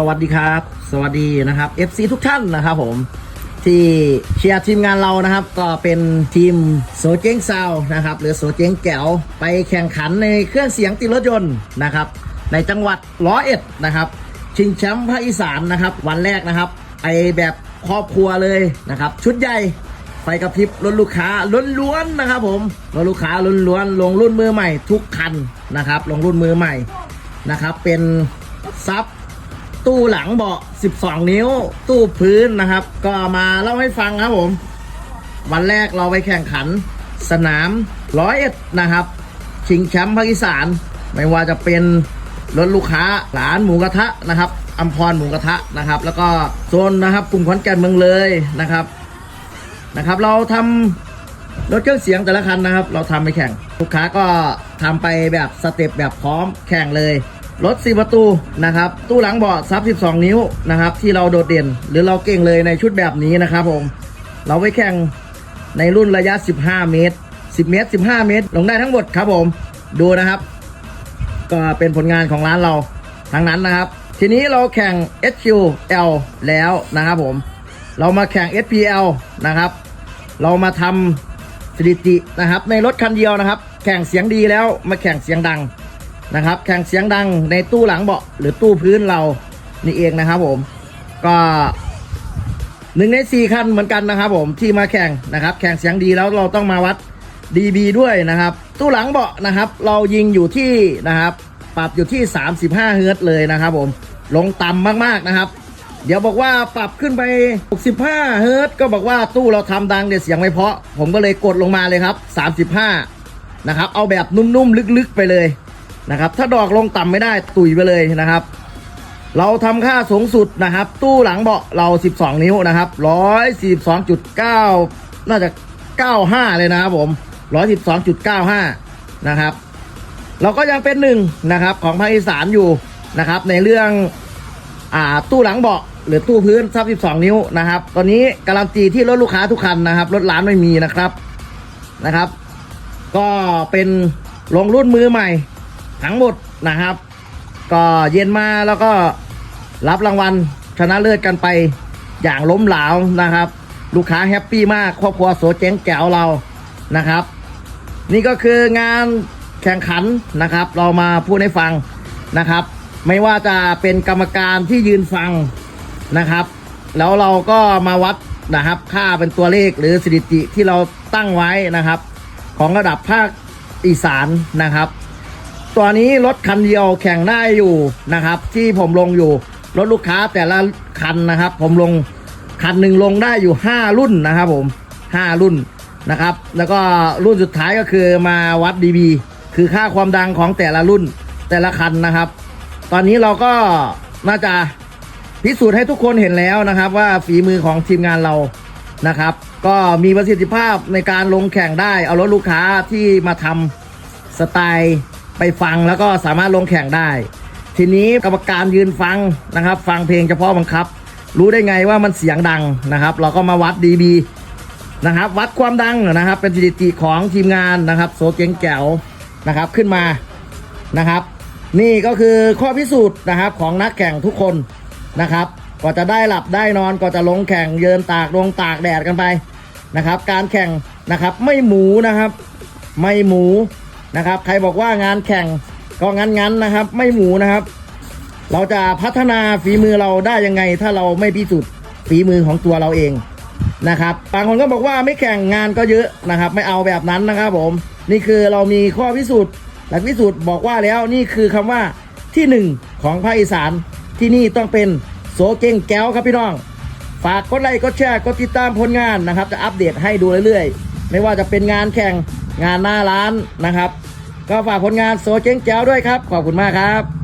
สวัสดีครับ สวัสดีนะครับ FC ทุกท่านนะครับผมที่เชียร์ทีมงานเรานะครับ ก็เป็นทีมโซเจ๊งซาวนะครับ หรือโซเจ๊งแก๋วไปแข่งขันในเครื่องเสียงติดรถยนต์นะครับ ในจังหวัดร้อยเอ็ดนะครับ ชิงแชมป์ภาคอีสานนะครับ วันแรกนะครับไปแบบครอบครัวเลยนะครับ ชุดใหญ่ไฟกระพริบรถลูกค้าล้วนๆนะครับ ผมรถลูกค้าล้วนๆลงรุ่นมือใหม่ทุกคันนะครับ ลงรุ่นมือใหม่นะครับ เป็นซับ ตู้หลังเบาะ 12 นิ้ว ตู้พื้นนะครับ ก็มาเล่าให้ฟังครับผม วันแรกเราไปแข่งขัน สนามร้อยเอ็ดนะครับ ชิงแชมป์ภาคอีสาน ไม่ว่าจะเป็นรถลูกค้าหลานหมูกระทะนะครับอัมพรหมูกระทะนะครับ แล้วก็โซนนะครับกลุ่มขอนแก่นเมืองเลยนะครับนะครับ เราทำรถเครื่องเสียงแต่ละคันนะครับ เราทำไปแข่ง ลูกค้าก็ทำไปแบบสเต็ปแบบพร้อมแข่งเลย รถ 4 ประตูนะครับ ตู้หลังเบาะซับ 12 นิ้วนะครับ ที่เราโดดเด่น หรือเราเก่งเลยในชุดแบบนี้นะครับผม เราไปแข่งในรุ่นระยะ 15 เมตร 10 เมตร 15 เมตร ลงได้ทั้งหมดครับผม ดูนะครับ ก็เป็นผลงานของร้านเราทั้งนั้นนะครับ ทีนี้เราแข่ง SQL แล้วนะครับผม เรามาแข่ง SPL นะครับ เรามาทำสถิตินะครับ ในรถคันเดียวนะครับ แข่งเสียงดีแล้วมาแข่งเสียงดัง นะครับ แข่งเสียงดังในตู้หลังเบาะหรือตู้พื้นเรานี่เองนะครับผมก็หนึ่งในสี่คันเหมือนกันนะครับผมที่มาแข่งนะครับ แข่งเสียงดีแล้วเราต้องมาวัด DB ด้วยนะครับ ตู้หลังเบาะนะครับ เรายิงอยู่ที่นะครับ ปรับอยู่ที่ 35เฮิร์ตเลยนะครับ ผมลงต่ำมากๆนะครับ เดี๋ยวบอกว่าปรับขึ้นไป 65เฮิร์ตก็บอกว่าตู้เราทำดังเดี๋ยวเสียงไม่เพาะ ผมก็เลยกดลงมาเลยครับ 35นะครับเอาแบบนุ่มๆลึกๆไปเลย นะครับ ถ้าดอกลงต่ำไม่ได้ตุยไปเลยนะครับ เราทำค่าสูงสุดนะครับ ตู้หลังเบาะเรา 12 นิ้วนะครับ142.9 น่าจะ 95 เลยนะครับผม112.95 นะครับ เราก็ยังเป็นหนึ่งนะครับของภาคอีสานอยู่นะครับ ในเรื่องอ่าตู้หลังเบาะหรือตู้พื้นซับ12 นิ้วนะครับ ตอนนี้การันตีที่รถลูกค้าทุกคันนะครับ รถร้านไม่มีนะครับนะครับ ก็เป็นลงรุ่นมือใหม่ ทั้งหมดนะครับ ก็เย็นมาแล้วก็รับรางวัลชนะเลิศกันไปอย่างล้มเหลาวนะครับ ลูกค้าแฮปปี้มากครอบครัวโสเจ๊งแก้วเรานะครับ นี่ก็คืองานแข่งขันนะครับ เรามาพูดให้ฟังนะครับ ไม่ว่าจะเป็นกรรมการที่ยืนฟังนะครับ แล้วเราก็มาวัดนะครับ ค่าเป็นตัวเลขหรือสถิติที่เราตั้งไว้นะครับ ของระดับภาคอีสานนะครับ ตัวนี้รถคันเดียวแข่งได้อยู่นะครับ ที่ผมลงอยู่ รถลูกค้าแต่ละคันนะครับ ผมลงคันหนึ่งลงได้อยู่ 5 รุ่นนะครับ ผม 5 รุ่นนะครับ แล้วก็รุ่นสุดท้ายก็คือมาวัด DB คือค่าความดังของแต่ละรุ่นแต่ละคันนะครับ ตอนนี้เราก็น่าจะพิสูจน์ให้ทุกคนเห็นแล้วนะครับ ว่าฝีมือของทีมงานเรานะครับ ก็มีประสิทธิภาพในการลงแข่งได้ เอารถลูกค้าที่มาทำสไตล์ ไปฟังแล้วก็สามารถลงแข่งได้ ทีนี้กรรมการยืนฟังนะครับ ฟังเพลงเฉพาะบังคับ รู้ได้ไงว่ามันเสียงดังนะครับ เราก็มาวัด DB นะครับ วัดความดังนะครับ เป็นสถิติของทีมงานนะครับโซเก่งแก้วนะครับขึ้นมานะครับ นี่ก็คือข้อพิสูจน์นะครับของนักแข่งทุกคนนะครับกว่าจะได้หลับได้นอนกว่าจะลงแข่งเยินตากลงตากแดดกันไปนะครับ การแข่งนะครับ ไม่หมูนะครับ ไม่หมู นะครับ ใครบอกว่างานแข่งก็งั้นๆนะครับ ไม่หมูนะครับ เราจะพัฒนาฝีมือเราได้ยังไง ถ้าเราไม่พิสูจน์ฝีมือของตัวเราเองนะครับบางคนก็บอกว่าไม่แข่งงานก็เยอะนะครับ ไม่เอาแบบนั้นนะครับผม นี่คือเรามีข้อพิสูจน์หลักพิสูจน์บอกว่าแล้วนี่คือคำว่าที่หนึ่งของภาคอีสานที่นี่ต้องเป็นโสเก่งแก้วครับพี่น้อง ฝากกดไลค์กดแชร์กดติดตามผลงานนะครับ จะอัปเดตให้ดูเรื่อยๆ ไม่ว่าจะเป็นงานแข่ง งานหน้าร้านนะครับ ก็ฝากผลงานโซเจ้งแจ้วด้วยครับ ขอบคุณมากครับ